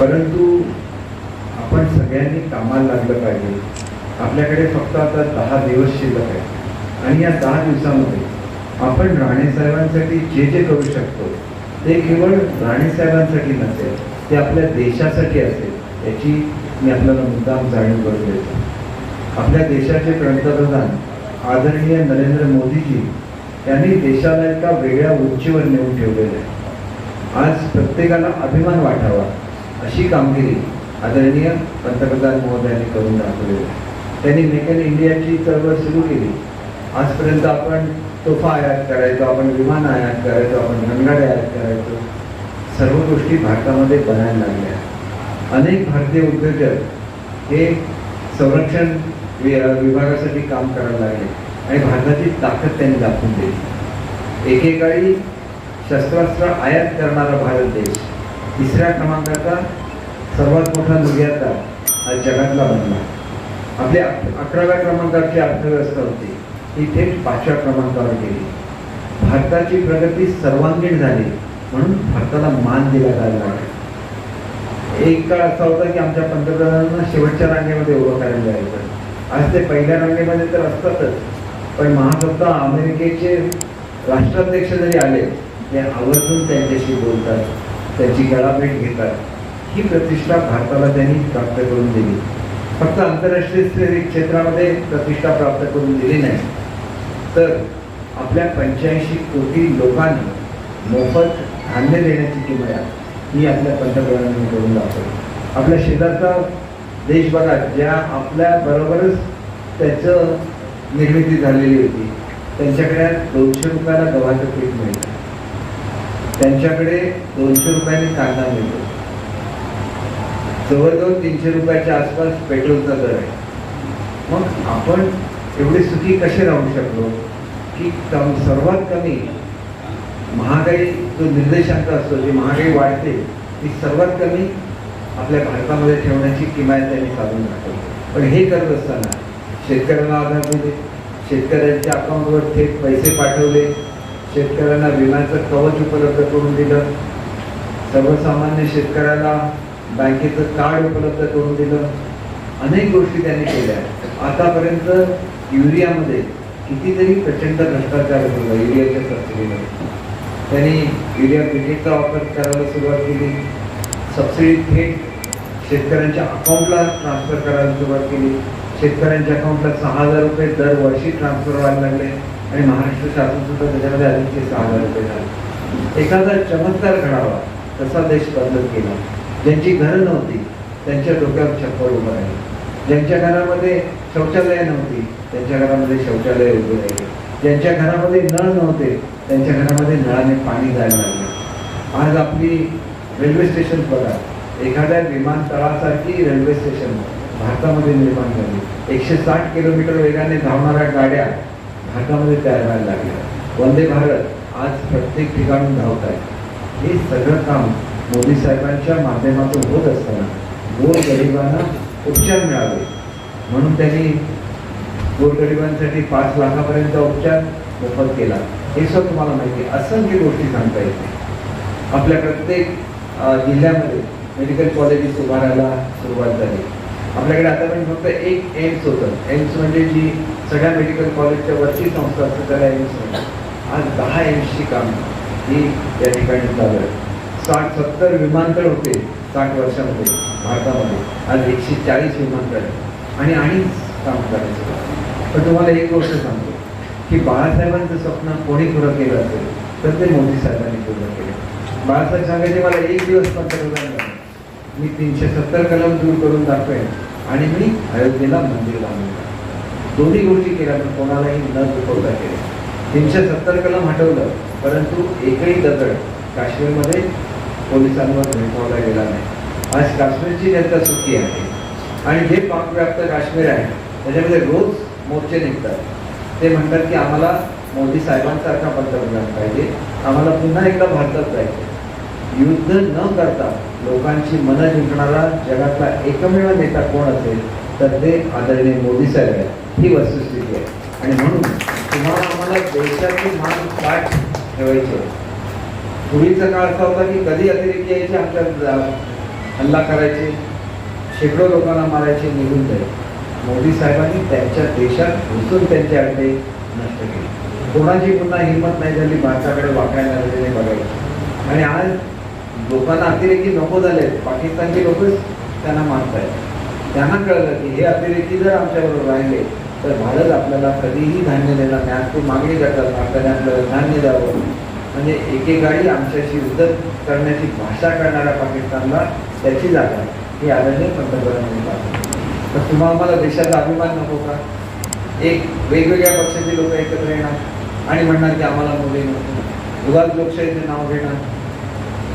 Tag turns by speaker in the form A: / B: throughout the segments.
A: परंतु आपण सगळ्यांनी कामाला लागलं पाहिजे. आपल्याकडे फक्त आता दहा दिवस शिल्लक आहे आणि या दहा दिवसामध्ये आपण राणेसाहेबांसाठी जे जे करू शकतो ते केवळ राणेसाहेबांसाठी नसेल ते आपल्या देशासाठी असेल याची मी आपल्याला मुद्दाम जाणीव करून देतो. आपल्या देशाचे पंतप्रधान आदरणीय नरेंद्र मोदीजी यांनी देशाला एका वेगळ्या उंचीवर नेऊन ठेवलेलं आहे. आज प्रत्येकाला अभिमान वाटावा. अशी कामगिरी आदरणीय पंतप्रधान महोदयांनी करून दाखवलेली आहे. त्यांनी मेक इन इंडियाची चळवळ सुरू केली. आजपर्यंत आपण तोफा आयात करायचो आपण विमान आयात करायचो आपण रणगाड्या आयात करायचो. सर्व गोष्टी भारतामध्ये बनायला लागल्या अनेक भारतीय उद्योजक हे संरक्षण वि- विभागासाठी काम करायला लागले आणि भारताची ताकद त्यांनी दाखवून दिली. एकेकाळी शस्त्रास्त्र आयात करणारा भारत देश तिसऱ्या क्रमांकाचा सर्वात मोठा निर्यातदार आज जगातला बनला. आपली अकराव्या क्रमांकाची अर्थव्यवस्था होती. ही थेट पाचव्या क्रमांकावर गेली. भारताची प्रगती सर्वांगीण झाली म्हणून भारताला मान दिला जायला एक काळ असा होता की आमच्या पंतप्रधानांना शेवटच्या रांगेमध्ये उभं करायला जायचं. आज ते पहिल्या रांगेमध्ये तर असतातच पण महासत्ता अमेरिकेचे राष्ट्राध्यक्ष जरी आले ते आवर्जून त्यांच्याशी बोलतात. त्यांची गळाभेट घेतात ही प्रतिष्ठा भारताला त्यांनी प्राप्त करून दिली. फक्त आंतरराष्ट्रीय स्तरीय क्षेत्रामध्ये प्रतिष्ठा प्राप्त करून दिली नाही. तर आपल्या पंच्याऐंशी कोटी लोकांनी मोफत धान्य देण्याची किमया ही आपल्या पंतप्रधानांनी करून दाखवली. आपल्या शेजारचा देश बघा ज्या आपल्या बरोबरच त्याचं निर्मिती झालेली होती. त्यांच्याकडे दोनशे रुपयाला गव्हाचं पीठ मिळेल. त्यांच्याकडे दोनशे रुपयाने कांदा मिळतो. जवळजवळ तीनशे रुपयाच्या आसपास पेट्रोलचा दर आहे. मग आपण एवढे सुखी कसे राहू शकलो? की कम सर्वात कमी महागाई जो निर्देशांक असतो जी महागाई वाढते ती सर्वात कमी आपल्या भारतामध्ये ठेवण्याची किमान त्यांनी साधून दाखवली. पण हे करत असताना शेतकऱ्यांना आधार दिले. शेतकऱ्यांच्या अकाउंटवर थेट पैसे पाठवले. शेतकऱ्यांना विम्याचं कवच उपलब्ध करून दिलं. सर्वसामान्य शेतकऱ्याला बँकेचं कार्ड उपलब्ध करून दिलं. अनेक गोष्टी त्यांनी केल्या. आतापर्यंत युरियामध्ये कितीतरी प्रचंड भ्रष्टाचार झाला युरियाच्या सबसिडीमध्ये त्यांनी युरिया क्रिकेटचा वापर करायला सुरुवात केली. सबसिडी थेट शेतकऱ्यांच्या अकाउंटला ट्रान्सफर करायला सुरुवात केली. शेतकऱ्यांच्या अकाउंटला सहा हजार रुपये दरवर्षी ट्रान्सफर व्हायला लागले. आणि महाराष्ट्र शासन सुद्धा त्याच्यामध्ये अधिकचे सहा हजार रुपये झाले. एखादा चमत्कार घडावा तसा देश बदलत गेला ज्यांची घरं नव्हती त्यांच्या डोक्यावर छप्पर उभं राहिलं. ज्यांच्या घरामध्ये शौचालय नव्हती त्यांच्या घरामध्ये शौचालय उभे राहिले. ज्यांच्या घरामध्ये नळ नव्हते त्यांच्या घरामध्ये नळाने पाणी जायला लागले. आज आपली रेल्वे स्टेशन बघा. एखाद्या विमानतळासारखी रेल्वे स्टेशन भारतामध्ये निर्माण झाली. एकशे साठ किलोमीटर वेगाने धावणाऱ्या गाड्या भारतामध्ये तयार व्हायला लागलं. वंदे भारत आज प्रत्येक ठिकाणून धावत आहे. हे सगळं काम मोदी साहेबांच्या माध्यमातून होत असताना गोरगरिबांना उपचार मिळावे म्हणून त्यांनी गोरगरिबांसाठी पाच लाखापर्यंत उपचार मोफत केला. हे सुद्धा तुम्हाला माहिती आहे. असंख्य गोष्टी सांगता येते आपल्या प्रत्येक जिल्ह्यामध्ये मेडिकल कॉलेजेस उभारायला सुरुवात झाली. आपल्याकडे आता पण फक्त एक एम्स होतं. एम्स म्हणजे जी सगळ्या मेडिकल कॉलेजच्या वरची संस्था असते त्याला एम्स म्हणतात आज दहा एम्सची काम ही या ठिकाणी चालू आहे साठ सत्तर विमानतळ होते साठ वर्षामध्ये भारतामध्ये. आज एकशे चाळीस विमानतळ आहे. आणि आणि काम करायचं पण तुम्हाला एक गोष्ट सांगतो की बाळासाहेबांचं स्वप्न कोणी पुरं केलं असेल तर ते मोदी साहेबांनी पूर्ण केलं. बाळासाहेब सांगायचे मला एक दिवस पंतप्रधान मी तीनशे सत्तर कलम दूर करून दाखवेन. आणि मी अयोध्येला मंदिर बांधलं दोन्ही गोष्टी केल्या पण कोणालाही न दुखवता केल्या. तीनशे सत्तर कलम हटवलं परंतु एकही दगड काश्मीरमध्ये पोलिसांवर भेटवला गेला नाही. आज काश्मीरची जनता सुखी आहे. आणि जे पाकव्याप्त काश्मीर आहे त्याच्यामध्ये रोज मोर्चे निघतात. ते म्हणतात की आम्हाला मोदी साहेबांसारखा पंतप्रधान पाहिजे. आम्हाला पुन्हा एकदा भारतात जायचं युद्ध न करता लोकांची मनं जिंकणारा जगातला एकमेव नेता कोण असेल तर ते आदरणीय मोदी साहेब आहेत. ही वस्तुस्थिती आहे. आणि म्हणून तुम्हाला आम्हाला देशाची मान पाठ ठेवायची आहे. पूर्वीचा काळ असा होता की कधी अतिरेकी यायचे आमच्या हल्ला करायचे शेकडो लोकांना मारायचे निघून जाईल मोदी साहेबांनी त्यांच्या देशात घुसून त्यांचे अड्डे नष्ट केले. कोणाची पुन्हा हिंमत नाही झाली भारताकडे वाकायला बघायची. आणि आज लोकांना अतिरेकी नको झाले पाकिस्तानचे लोकच त्यांना मानतायत. त्यांना कळलं की हे अतिरेकी जर आमच्याबरोबर राहिले तर भारत आपल्याला कधीही धान्य देणार नाही. आज ते मागणी करतात भारताने आपल्याला धान्य द्यावं. म्हणजे एकेकाळी आमच्याशी युद्ध करण्याची भाषा करणाऱ्या पाकिस्तानला त्याची जागा ही आदरणीय पंतप्रधानांनी पाहतो तर तुम्हा आम्हाला देशाचा अभिमान नको का? एक वेगवेगळ्या पक्षाचे लोक एकत्र येणार आणि म्हणणार की आम्हाला मुली नको. उगाच लोकशाहीचे नाव घेणार.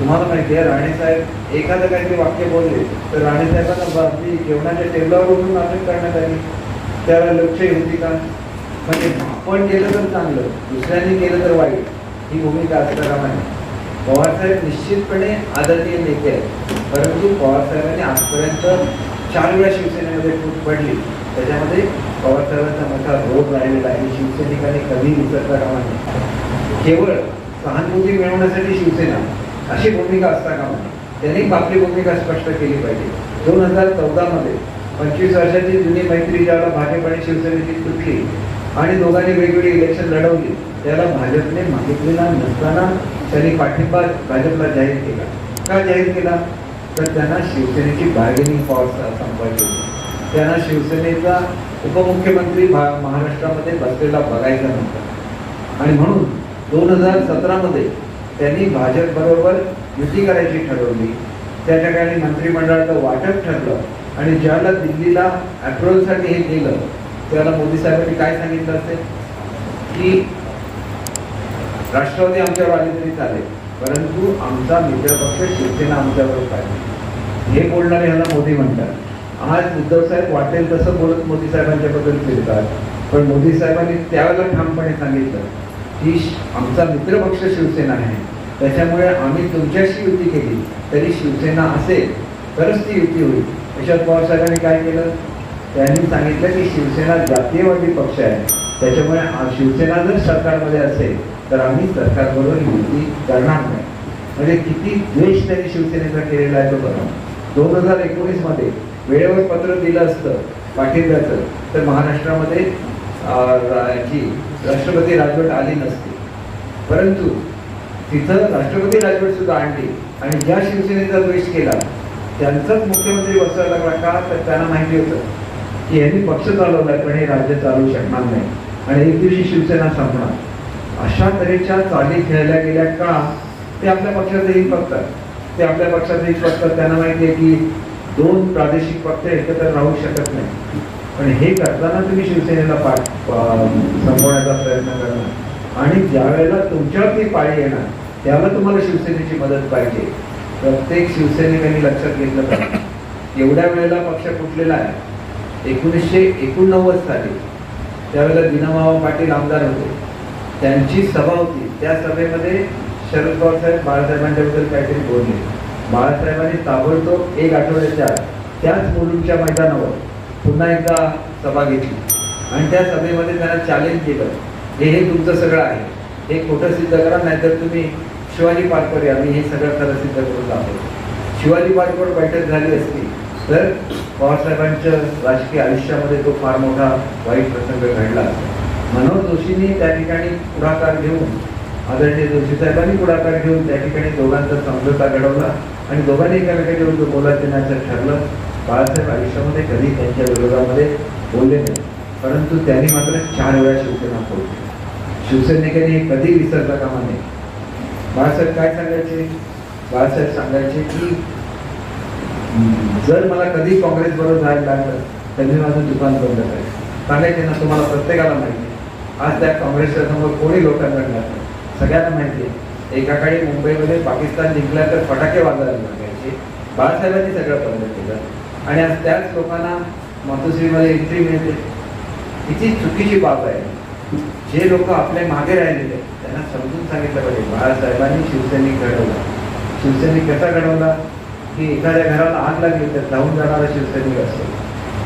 A: तुम्हाला माहिती आहे राणेसाहेब एखादं काहीतरी वाक्य बोलले तर राणेसाहेबांना बातमी जेवणाच्या टेबलावर उठून अटक करण्यात आली. त्याला लोकशाही होती का म्हणजे आपण केलं तर चांगलं दुसऱ्यांनी केलं तर वाईट ही भूमिका असताना नाही. पवारसाहेब निश्चितपणे आदरणीय नेते आहेत. परंतु पवारसाहेबांनी आजपर्यंत चार वेळा शिवसेनेमध्ये फूट पडली. त्याच्यामध्ये पवारसाहेबांचा मोठा रोग राहिलेला आहे. ही शिवसैनिकांनी कधी विसरता कामा नये. केवळ सहानुभूती मिळवण्यासाठी शिवसेना अशी भूमिका असता कामा त्यांनी आपली भूमिका स्पष्ट केली पाहिजे. दोन हजार चौदामध्ये पंचवीस वर्षाची जुनी मैत्री ज्याला भाजप आणि शिवसेनेची तुटली आणि दोघांनी वेगवेगळी इलेक्शन लढवली त्याला भाजपने मागितलेला नसताना त्यांनी पाठिंबा भाजपला जाहीर केला. का जाहीर केला? तर त्यांना शिवसेनेची बार्गेनिंग पॉवर संपायची होती. त्यांना शिवसेनेचा उपमुख्यमंत्री भा महाराष्ट्रामध्ये बसलेला बघायचा नव्हता. आणि म्हणून दोन हजार सतरामध्ये त्यांनी भाजपबरोबर युती करायची ठरवली. त्या ठिकाणी मंत्रिमंडळाचं वाटप ठरलं आणि ज्याला दिल्लीला अप्रुव्हलसाठी हे गेलं त्याला मोदी साहेबांनी काय सांगितलं असेल? की राष्ट्रवादी आमच्यावर आले तरी चालेल परंतु आमचा मित्रपक्ष शिवसेना आमच्याबरोबर पाहिजे. हे बोलणारे ह्याला मोदी म्हणतात. आज उद्धव साहेब वाटेल तसं बोलत मोदी साहेबांच्या बद्दल फिरतात. पण मोदी साहेबांनी त्यावेळेला ठामपणे सांगितलं. ही आमचा मित्रपक्ष शिवसेना आहे. त्याच्यामुळे आम्ही तुमच्याशी युती केली. तरी शिवसेना असेल तरच ती युती होईल. यशवंत पवार साहेबांनी काय केलं? त्यांनी सांगितलं की शिवसेना जातीयवादी पक्ष आहे. त्याच्यामुळे शिवसेना जर सरकारमध्ये असेल तर आम्ही सरकारबरोबर युती करणार नाही. म्हणजे किती द्वेष त्यांनी शिवसेनेचा केलेला आहे तो बघा. दोन हजार एकोणीसमध्ये वेळेवर पत्र दिलं असतं पाठिंब्याचं तर महाराष्ट्रामध्ये अं, राष्ट्रपती राजवट आली नसती. परंतु तिथं राष्ट्रपती राजवट सुद्धा आणली. आणि ज्या शिवसेनेचा द्वेष केला त्यांचाच मुख्यमंत्री बसायला लागला का? तर त्यांना माहिती होतं की यांनी पक्ष चालवला पण हे राज्य चालवू शकणार नाही. आणि एक दिवशी शिवसेना संपणार. अशा तऱ्हेच्या चाली खेळल्या गेल्या का? ते आपल्या पक्षातही बघतात. ते आपल्या पक्षातही बघतात. त्यांना माहिती आहे की दोन प्रादेशिक पक्ष एकत्र राहू शकत नाही पण हे करताना तुम्ही शिवसेनेला पाठ संपवण्याचा प्रयत्न करणार. आणि ज्या वेळेला तुमच्यावरती पाळी येणार त्याला तुम्हाला शिवसेनेची मदत पाहिजे. प्रत्येक शिवसैनिकांनी लक्षात घेतलं पाहिजे एवढ्या वेळेला पक्ष फुटलेला आहे. एकोणीसशे एकोणनव्वद साली त्यावेळेला दिनामावा पाटील आमदार होते. त्यांची सभा होती. त्या सभेमध्ये शरद पवार साहेब बाळासाहेबांच्याबद्दल काहीतरी बोलले. बाळासाहेबांनी ताबडतोब एक आठवड्याच्या त्याच मुलुंडच्या मैदानावर पुन्हा एकदा सभा घेतली. आणि त्या सभेमध्ये त्यांना चॅलेंज केलं. हे हे तुमचं सगळं आहे. हे खोटं सिद्ध करा नाहीतर तुम्ही शिवाजी पाटकर या. मी हे सगळं खरं सिद्ध करून दाखवतो. शिवाजी पाटकर बैठक झाली असती तर पवारसाहेबांच्या राजकीय आयुष्यामध्ये तो फार मोठा वाईट प्रसंग घडला. असता. मनोज जोशींनी त्या ठिकाणी पुढाकार घेऊन आदरणीय जोशी साहेबांनी पुढाकार घेऊन त्या ठिकाणी दोघांचा समझोता घडवला. आणि दोघांनी एकामेकाच्या विरुद्ध बोला देण्याचं ठरलं. बाळासाहेब आयुष्यामध्ये कधी त्यांच्या विरोधामध्ये बोलले नाही. परंतु त्यांनी मात्र चार वेळा शिवसेना फोडली. शिवसैनिकांनी कधी विसरता कामा नये. बाळासाहेब काय सांगायचे? बाळासाहेब सांगायचे की जर मला कधी काँग्रेस बरोबर जायला लागलं तर मी माझं दुकान बंद करायचं सांगायचे ना तुम्हाला प्रत्येकाला माहिती आज त्या काँग्रेसच्या समोर कोणी लोकांना लागलं सगळ्यांना माहिती आहे. एका काळी मुंबईमध्ये पाकिस्तान जिंकला तर फटाके वाजायला लागायचे. बाळासाहेबांनी सगळं बंद केलं. आणि आज त्याच लोकांना मातोश्रीमध्ये एंट्री मिळते. किती चुकीची बाब आहे. जे लोक आपल्या मागे राहिलेले त्यांना समजून सांगितलं पाहिजे. बाळासाहेबांनी शिवसैनिक घडवला. शिवसैनिक कसा घडवला? की एखाद्या घराला आग लागली तर धावून जाणारा शिवसैनिक असतो.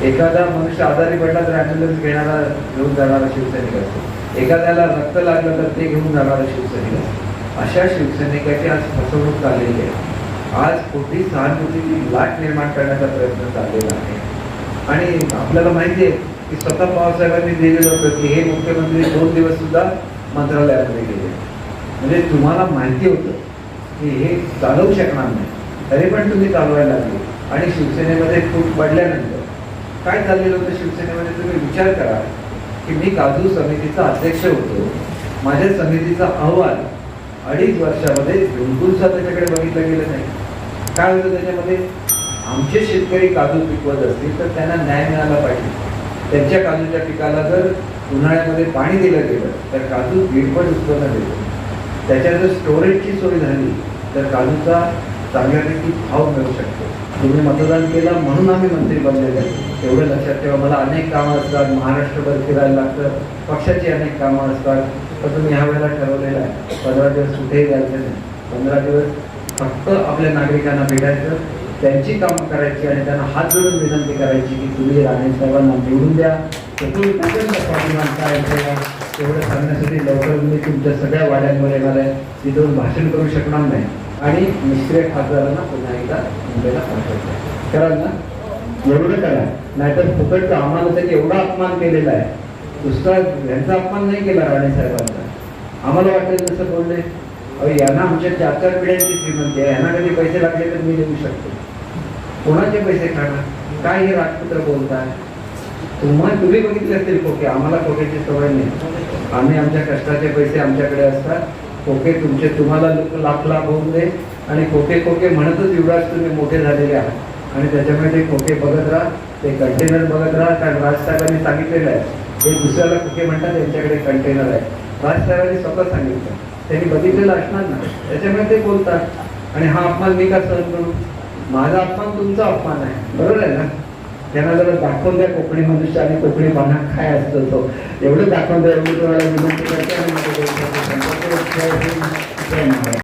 A: एखादा मनुष्य आजारी पडला तर ॲम्ब्युलन्स घेणारा घेऊन जाणारा शिवसैनिक असतो. एखाद्याला रक्त लागलं तर ते घेऊन जाणारा शिवसैनिक असतो. अशा शिवसैनिकाची आज फसवणूक चाललेली आहे. आज कुठली सहानुभूतीची लाट निर्माण करण्याचा प्रयत्न चाललेला आहे. आणि आपल्याला माहिती आहे की स्वतः पवारसाहेबांनी दिलेलं होतं की हे मुख्यमंत्री दोन दिवस सुद्धा मंत्रालयामध्ये गेले. म्हणजे तुम्हाला माहिती होतं की हे चालवू शकणार नाही. तरी पण तुम्ही चालवायला लागले. आणि शिवसेनेमध्ये फूट पडल्यानंतर काय चाललेलं होतं शिवसेनेमध्ये? तुम्ही विचार करा की मी काजू समितीचा अध्यक्ष होतो. माझ्या समितीचा अहवाल अडीच वर्षामध्ये बिलकुलचा त्याच्याकडे बघितलं गेलं नाही. काय होतं त्याच्यामध्ये? आमचे शेतकरी काजू पिकवत असतील तर त्यांना न्याय मिळाला पाहिजे. त्यांच्या काजूच्या पिकाला जर उन्हाळ्यामध्ये पाणी दिलं गेलं तर काजू दीडपट उत्पन्न देतो. त्याच्या जर स्टोरेजची सोय झाली तर काजूचा चांगल्यापैकी भाव मिळू शकतो. तुम्ही मतदान केलं म्हणून आम्ही मंत्री बनलेले आहे. एवढं लक्षात ठेवा. मला अनेक कामं असतात. महाराष्ट्रभर फिरायला लागतं. पक्षाची अनेक कामं असतात. तसं मी ह्या वेळेला ठरवलेलं आहे. पंधरा दिवस कुठेही जायचं नाही. पंधरा दिवस फक्त आपल्या नागरिकांना भेटायचं त्यांची कामं करायची आणि त्यांना हात जोडून विनंती करायची की तुम्ही राणे साहेबांना निवडून द्या. तर तुम्ही एवढं सांगण्यासाठी लवकर मी तुमच्या सगळ्या वाड्यांमध्ये येणार आहे. तिथून भाषण करू शकणार नाही. आणि निष्क्रिय खासदारांना पुन्हा एकदा मुंबईला पाठवतो. कराल ना? एवढं करा. नाहीतर फुकटचा आम्हाला त्याचा एवढा अपमान केलेला आहे. दुसरा यांचा अपमान नाही केला राणे साहेबांचा. आम्हाला वाटेल तसं बोलले अहो यांना आमच्या चार चार पिढ्यांची श्रीमंती आहे. यांना कधी पैसे लागले तर मी देऊ शकतो. कोणाचे पैसे खाणार? काय हे राजपुत्र बोलताय? तुम्हा तुम्ही बघितले असतील खोके. आम्हाला खोक्याची सवय नाही. आम्ही आमच्या कष्टाचे पैसे आमच्याकडे असतात. खोके तुमचे तुम्हाला लाख लाख होऊन दे आणि खोके खोके म्हणतच युवराज तुम्ही मोठे झालेले आहात. आणि त्याच्यामुळे ते खोके बघत राहा. ते कंटेनर बघत राहा. कारण राजसाहेबांनी सांगितलेलं आहे. हे दुसऱ्याला कुठे म्हणतात त्यांच्याकडे कंटेनर आहे. राजसाहेबांनी स्वतः सांगितलं. त्यांनी बघितलेलं असणार ना? त्याच्यामुळे ते बोलतात. आणि हा अपमान मी का सहन करू? माझा अपमान तुमचा अपमान आहे. बरोबर आहे ना? त्यांना जरा दाखवून द्या कोकणी मनुष्य आणि कोकणी पाना काय असतो तो. एवढं दाखवून द्या एवढी तुम्हाला विनंती करते